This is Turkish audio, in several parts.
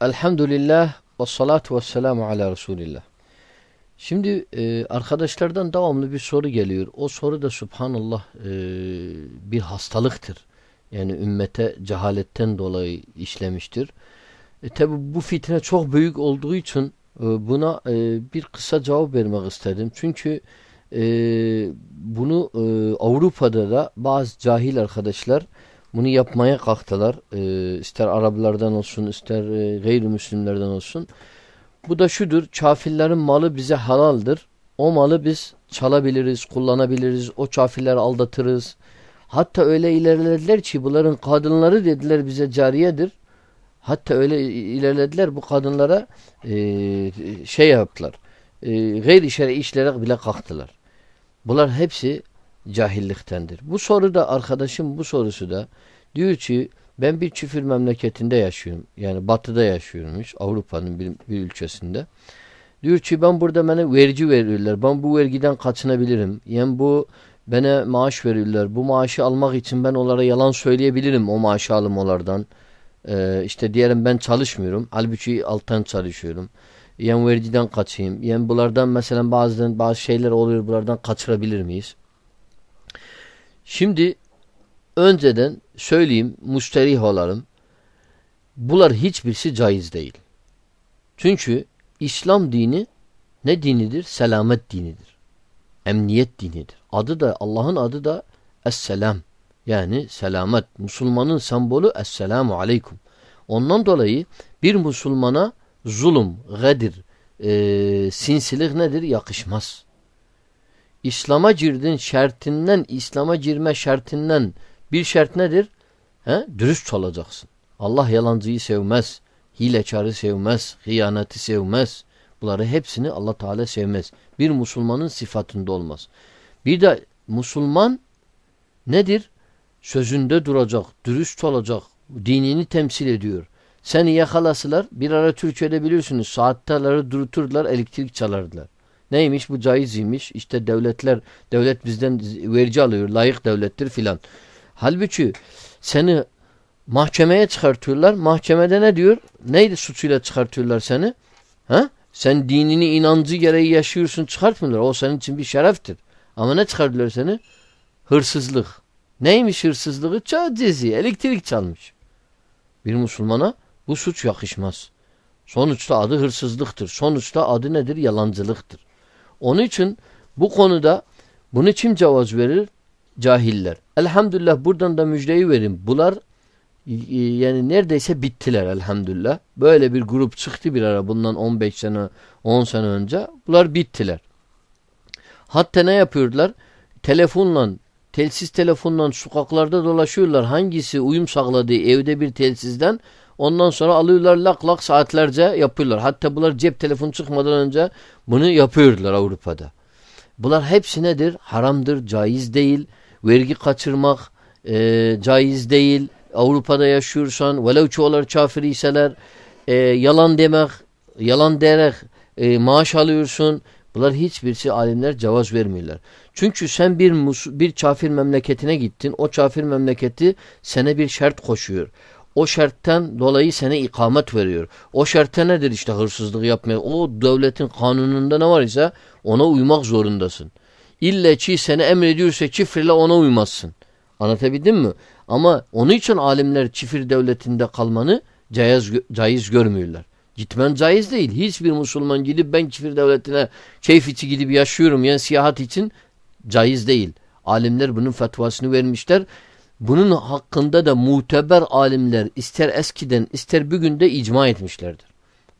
Elhamdülillah ve salatu ve selamu ala Resulillah. Şimdi e, arkadaşlardan devamlı bir soru geliyor. O soru da subhanallah e, bir hastalıktır. Yani ümmete cehaletten dolayı işlemiştir. E, Tabi bu fitne çok büyük olduğu için e, buna e, bir kısa cevap vermek istedim. Çünkü e, bunu e, Avrupa'da da bazı cahil arkadaşlar bunu yapmaya kalktılar. E, ister Araplardan olsun ister e, gayrimüslimlerden olsun. Bu da şudur. Kafirlerin malı bize halaldır. O malı biz çalabiliriz, kullanabiliriz. O kafirleri aldatırız. Hatta öyle ilerlediler ki bunların kadınları dediler bize cariyedir. Hatta öyle ilerlediler bu kadınlara e, şey yaptılar. E, gayri şer'i işlere bile kalktılar. Bunlar hepsi cahilliktendir. Bu soru da arkadaşım bu sorusu da diyor ki ben bir küfür memleketinde yaşıyorum. Yani batıda yaşıyormuş Avrupa'nın bir, bir ülkesinde. Diyor ki ben burada bana vergi veriyorlar. Ben bu vergiden kaçınabilirim. Yani bu bana maaş veriyorlar. Bu maaşı almak için ben onlara yalan söyleyebilirim o maaşı alım onlardan. Ee, işte diyelim ben çalışmıyorum. Halbuki alttan çalışıyorum. Yani vergiden kaçayım. Yani bunlardan mesela bazen bazı şeyler oluyor. Bunlardan kaçırabilir miyiz? Şimdi önceden söyleyeyim, müsterih olalım. Bunlar hiçbirisi caiz değil. Çünkü İslam dini ne dinidir? Selamet dinidir. Emniyet dinidir. Adı da Allah'ın adı da Esselam. Yani selamet. Müslümanın sembolü Esselamu Aleyküm. Ondan dolayı bir Müslümana zulüm, gadir, e, sinsilik nedir? Yakışmaz. İslam'a girdin şartından, İslam'a girme şartından bir şart nedir? He? Dürüst olacaksın. Allah yalancıyı sevmez. Hilekarı sevmez. Hıyaneti sevmez. Bunları hepsini Allah Teala sevmez. Bir Müslümanın sıfatında olmaz. Bir de Müslüman nedir? Sözünde duracak, dürüst olacak, dinini temsil ediyor. Seni yakalasılar, bir ara Türkiye'de biliyorsunuz saatlerleri duruturlar, elektrik çalardılar. Neymiş bu caiziymiş. İşte devletler, devlet bizden vergi alıyor, layık devlettir filan. Halbuki seni mahkemeye çıkartıyorlar. Mahkemede ne diyor? Neydi suçuyla çıkartıyorlar seni? Ha? Sen dinini inancı gereği yaşıyorsun çıkartmıyorlar. O senin için bir şereftir. Ama ne çıkartıyorlar seni? Hırsızlık. Neymiş hırsızlığı? Çağcezi. Elektrik çalmış. Bir Müslümana bu suç yakışmaz. Sonuçta adı hırsızlıktır. Sonuçta adı nedir? Yalancılıktır. Onun için bu konuda bunu kim cevaz verir? Cahiller. Elhamdülillah buradan da müjdeyi verin. Bunlar yani neredeyse bittiler elhamdülillah. Böyle bir grup çıktı bir ara bundan 15 sene 10 sene önce. Bunlar bittiler. Hatta ne yapıyorlar? Telefonla telsiz telefonla sokaklarda dolaşıyorlar. Hangisi uyum sağladığı evde bir telsizden ondan sonra alıyorlar lak lak saatlerce yapıyorlar. Hatta bunlar cep telefonu çıkmadan önce bunu yapıyorlar Avrupa'da. Bunlar hepsi nedir? Haramdır, caiz değil. Vergi kaçırmak e, caiz değil. Avrupa'da yaşıyorsan velev çoğular kafir e, yalan demek, yalan derek e, maaş alıyorsun. Bunlar hiçbirisi alimler cevaz vermiyorlar. Çünkü sen bir bir kafir memleketine gittin. O kafir memleketi sana bir şart koşuyor. O şarttan dolayı sana ikamet veriyor. O şartta nedir işte hırsızlık yapmaya? O devletin kanununda ne var ise ona uymak zorundasın. İlle ki seni emrediyorsa çifirle ona uymazsın. Anlatabildim mi? Ama onun için alimler çifir devletinde kalmanı caiz, caiz görmüyorlar. Gitmen caiz değil. Hiçbir Müslüman gidip ben çifir devletine keyif içi gidip yaşıyorum yani siyahat için caiz değil. Alimler bunun fetvasını vermişler. Bunun hakkında da muteber alimler ister eskiden ister bugün de icma etmişlerdir.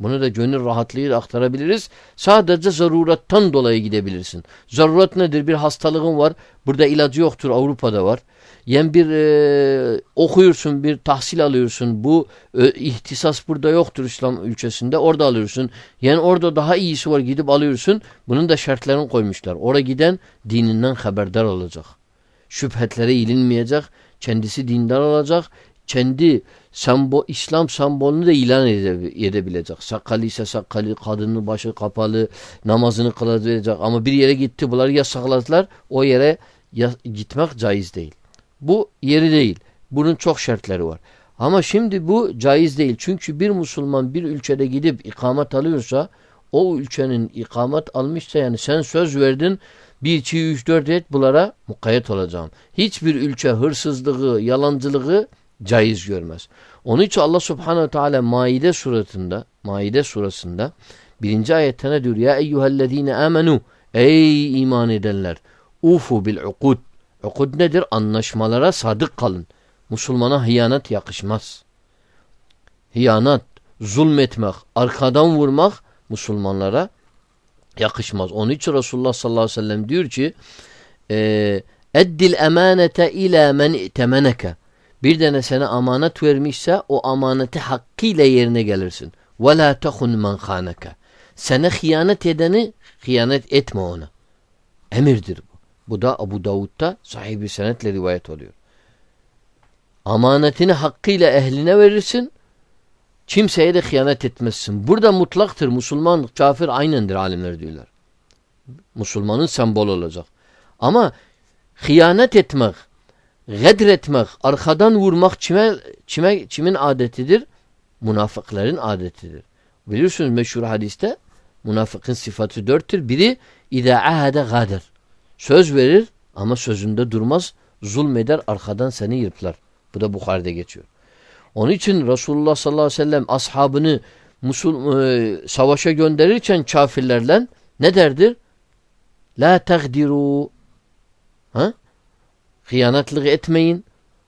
Bunu da gönül rahatlığıyla aktarabiliriz. Sadece zarurattan dolayı gidebilirsin. Zarurat nedir? Bir hastalığın var. Burada ilacı yoktur. Avrupa'da var. Yani bir e, okuyorsun, bir tahsil alıyorsun. Bu e, ihtisas burada yoktur İslam ülkesinde. Orada alıyorsun. Yani orada daha iyisi var gidip alıyorsun. Bunun da şartlarını koymuşlar. Oraya giden dininden haberdar olacak. Şüphetlere ilinmeyecek. Kendisi dindar olacak. Kendi sembo, İslam sembolünü de ilan edebilecek. Sakalı ise sakalı, kadının başı kapalı, namazını kılacak. Ama bir yere gitti bunları yasakladılar. O yere ya, gitmek caiz değil. Bu yeri değil. Bunun çok şartları var. Ama şimdi bu caiz değil. Çünkü bir Müslüman bir ülkede gidip ikamet alıyorsa o ülkenin ikamet almışsa yani sen söz verdin 1, 2, 3, 4 et bunlara mukayyet olacağım. Hiçbir ülke hırsızlığı, yalancılığı caiz görmez. Onun için Allah subhanehu teala Maide suratında, Maide surasında birinci ayette ne diyor? Ya eyyühellezine amenu Ey iman edenler ufu bil ukud. Ukud nedir? Anlaşmalara sadık kalın. Müslümana hıyanet yakışmaz. Hıyanet, zulmetmek, arkadan vurmak Müslümanlara yakışmaz. Onun için Resulullah sallallahu aleyhi ve sellem diyor ki e, eddil emanete ila men itemeneke bir tane sana amanet vermişse o amaneti hakkıyla yerine gelirsin. Ve la tehun men khaneke. Sana hıyanet edeni hıyanet etme ona. Emirdir bu. Bu da Abu Davud'da sahih bir senetle rivayet oluyor. Amanetini hakkıyla ehline verirsin. Kimseye de hıyanet etmezsin. Burada mutlaktır. Müslüman, kafir aynendir alimler diyorlar. Müslümanın sembol olacak. Ama hıyanet etmek, Gədr etmek, arkadan vurmak kime, kime, kimin adetidir? Münafıkların adetidir. Biliyorsunuz meşhur hadiste münafıkın sıfatı dörttür. Biri İzâ ahade gâder. Söz verir ama sözünde durmaz. Zulmeder arkadan seni yırplar. Bu da Bukhari'de geçiyor. Onun için Resulullah sallallahu aleyhi ve sellem ashabını Musul, e, savaşa gönderirken kafirlerle ne derdir? La tegdiru. Ha? Hıyanetlik etmeyin.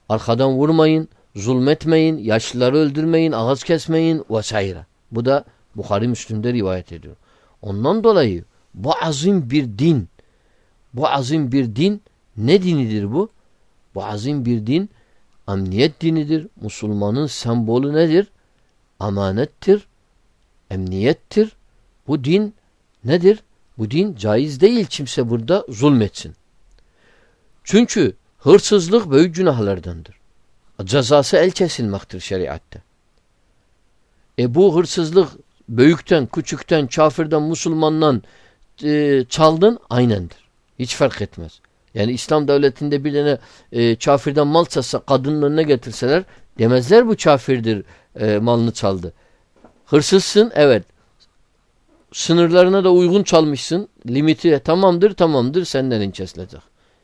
Arkadan vurmayın. Zulmetmeyin. Yaşlıları öldürmeyin. Ağız kesmeyin. Vesaire. Bu da Bukhari Müslüm'de rivayet ediyor. Ondan dolayı bu azim bir din. Bu azim bir din ne dinidir bu? Bu azim bir din emniyet dinidir. Müslümanın sembolü nedir? Amanettir. Emniyettir. Bu din nedir? Bu din caiz değil kimse burada zulmetsin. Çünkü hırsızlık büyük günahlardandır. Cezası el kesilmektir şeriatte. E bu hırsızlık büyükten, küçükten, kafirden, musulmandan e, çaldın aynendir. Hiç fark etmez. Yani İslam devletinde bir tane e, kafirden mal çalsa kadının önüne getirseler demezler bu kafirdir e, malını çaldı. Hırsızsın evet. Sınırlarına da uygun çalmışsın. Limiti tamamdır tamamdır senden inkesilecek.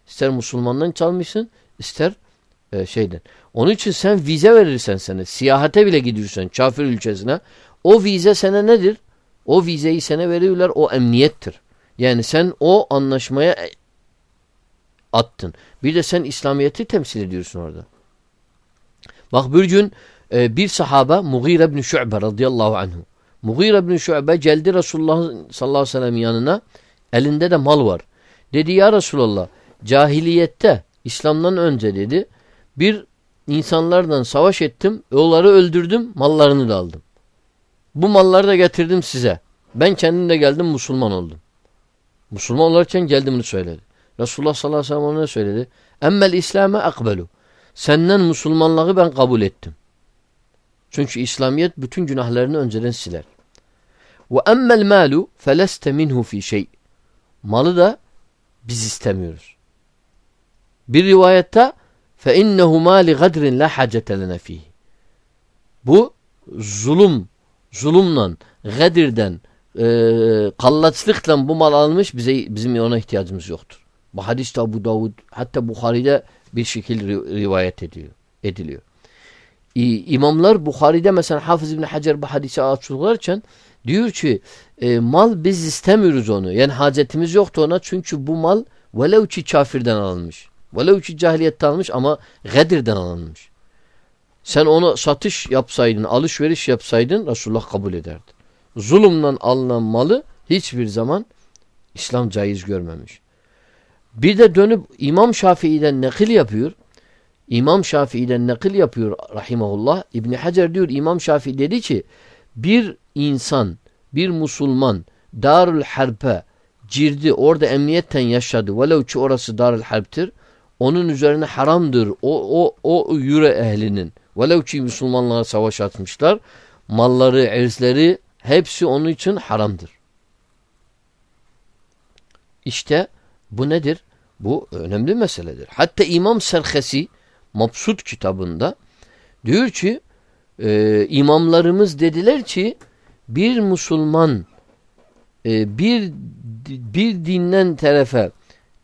İster Müslümandan çalmışsın ister e, şeyden. Onun için sen vize verirsen sana siyahate bile gidiyorsan kafir ülkesine o vize sana nedir? O vizeyi sana veriyorlar o emniyettir. Yani sen o anlaşmaya attın. Bir de sen İslamiyet'i temsil ediyorsun orada. Bak bir gün e, bir sahaba Mughire bin Şu'be radıyallahu anhu. Mughire bin Şu'be geldi Resulullah sallallahu aleyhi ve sellem yanına. Elinde de mal var. Dedi ya Resulallah cahiliyette İslam'dan önce dedi bir insanlardan savaş ettim. Onları öldürdüm. Mallarını da aldım. Bu malları da getirdim size. Ben kendim de geldim Müslüman oldum. Müslüman olurken geldim söyledi. Resulullah sallallahu aleyhi ve sellem ona söyledi. Emmel İslam'e akbelu. Senden Müslümanlığı ben kabul ettim. Çünkü İslamiyet bütün günahlarını önceden siler. Ve emmel malu feleste minhu fi şey. Malı da biz istemiyoruz. Bir rivayette fe innehu mali gadrin la hacete lena fihi. Bu zulüm, zulümle, gadirden, e, kallaçlıkla bu mal almış bize bizim ona ihtiyacımız yoktur. Bu hadis Abu Davud hatta Bukhari'de bir şekilde rivayet ediyor, ediliyor. İmamlar Bukhari'de mesela Hafız İbni Hacer bu hadisi açıklarken diyor ki e, mal biz istemiyoruz onu. Yani hacetimiz yoktu ona çünkü bu mal velev ki kafirden alınmış. Velev ki cahiliyetten alınmış ama gadirden alınmış. Sen onu satış yapsaydın, alışveriş yapsaydın Resulullah kabul ederdi. Zulümden alınan malı hiçbir zaman İslam caiz görmemiş. Bir de dönüp İmam Şafii'den nakil yapıyor. İmam Şafii'den nakil yapıyor rahimahullah. İbni Hacer diyor İmam Şafii dedi ki bir insan, bir Müslüman Darül Harp'e girdi orada emniyetten yaşadı. Velev ki orası Darül Harp'tir. Onun üzerine haramdır o, o, o yüre ehlinin. Velev ki Müslümanlara savaş atmışlar. Malları, erzleri hepsi onun için haramdır. İşte bu nedir? Bu önemli meseledir. Hatta İmam Serhesi Mabsut kitabında Diyor ki e, imamlarımız dediler ki bir Müslüman e, bir bir dinden tarafa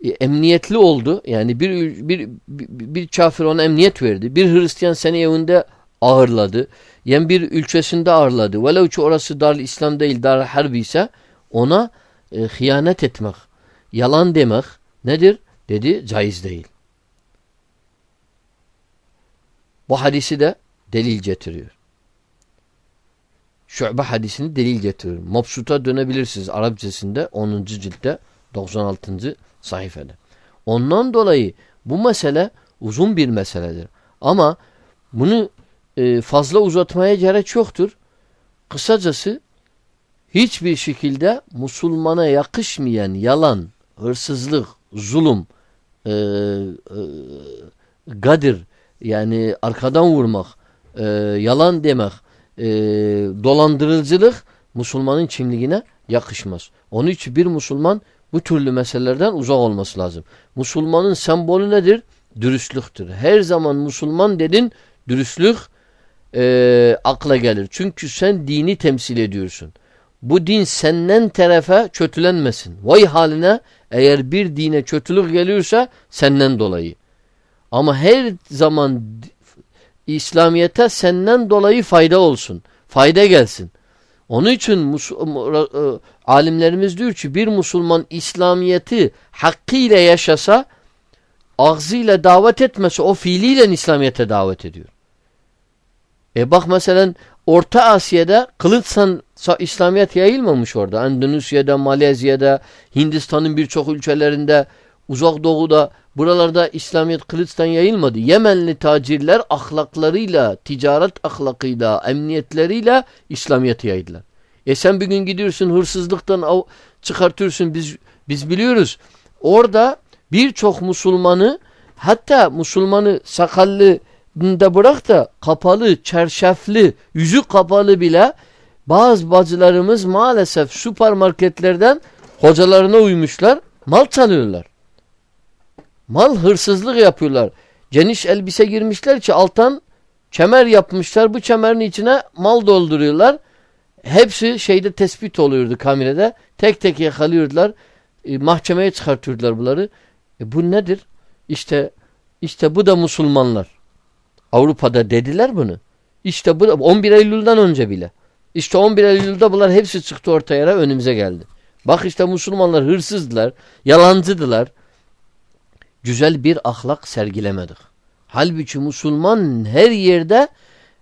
e, emniyetli oldu. Yani bir bir bir kafir ona emniyet verdi. Bir Hristiyan seni evinde ağırladı. Yani bir ülkesinde ağırladı. Velev ki orası dar İslam değil, dar harbi ise ona e, hıyanet etmek, yalan demek nedir? Dedi caiz değil. Bu hadisi de delil getiriyor. Şu'be hadisini delil getiriyor. Mabsut'a dönebilirsiniz Arapçasında 10. ciltte 96. sayfada. Ondan dolayı bu mesele uzun bir meseledir. Ama bunu e, fazla uzatmaya gerek yoktur. Kısacası hiçbir şekilde Müslümana yakışmayan yalan, hırsızlık, zulüm, e, e, gadir yani arkadan vurmak, e, yalan demek, e, dolandırıcılık Müslümanın kimliğine yakışmaz. Onun için bir Müslüman bu türlü meselelerden uzak olması lazım. Müslümanın sembolü nedir? Dürüstlüktür. Her zaman Müslüman dedin dürüstlük e, akla gelir. Çünkü sen dini temsil ediyorsun. Bu din senden tarafa kötülenmesin. Vay haline eğer bir dine kötülük geliyorsa senden dolayı. Ama her zaman İslamiyete senden dolayı fayda olsun. Fayda gelsin. Onun için e, alimlerimiz diyor ki bir Müslüman İslamiyeti hakkıyla yaşasa ağzıyla davet etmese o fiiliyle İslamiyete davet ediyor. E bak mesela Orta Asya'da kılıçsan İslamiyet yayılmamış orada. Endonezya'da, Malezya'da, Hindistan'ın birçok ülkelerinde, Uzak Doğu'da buralarda İslamiyet kılıçtan yayılmadı. Yemenli tacirler ahlaklarıyla, ticaret ahlakıyla, emniyetleriyle İslamiyet'i yaydılar. E sen bir gün gidiyorsun hırsızlıktan çıkartıyorsun biz biz biliyoruz. Orada birçok Müslümanı hatta Müslümanı sakallı da bırak da kapalı, çerşaflı, yüzü kapalı bile bazı bacılarımız maalesef süpermarketlerden hocalarına uymuşlar, mal çalıyorlar. Mal hırsızlık yapıyorlar. Geniş elbise girmişler ki alttan kemer yapmışlar. Bu kemerin içine mal dolduruyorlar. Hepsi şeyde tespit oluyordu kamerada. Tek tek yakalıyordular. E, mahkemeye çıkartıyordular bunları. E, bu nedir? İşte işte bu da Müslümanlar. Avrupa'da dediler bunu. İşte bu 11 Eylül'den önce bile. İşte 11 Eylül'de bunlar hepsi çıktı ortaya önümüze geldi. Bak işte Müslümanlar hırsızdılar, yalancıdılar. Güzel bir ahlak sergilemedik. Halbuki Müslüman her yerde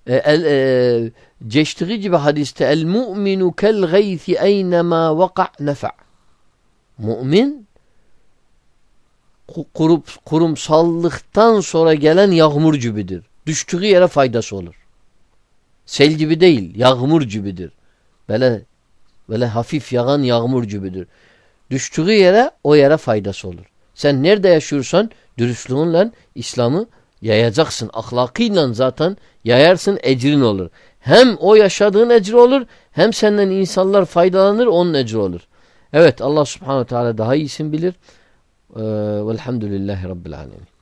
e, el, e, geçtiği gibi hadiste el mu'minu kel gaythi eynema vaka nefa. Mümin kurup, kurumsallıktan sonra gelen yağmur gibidir. Düştüğü yere faydası olur. Sel gibi değil, yağmur gibidir. Böyle böyle hafif yağan yağmur gibidir. Düştüğü yere o yere faydası olur. Sen nerede yaşıyorsan dürüstlüğünle İslam'ı yayacaksın. Ahlakıyla zaten yayarsın ecrin olur. Hem o yaşadığın ecri olur hem senden insanlar faydalanır onun ecri olur. Evet Allah subhanahu teala daha iyisin bilir. Ee, velhamdülillahi rabbil alemin.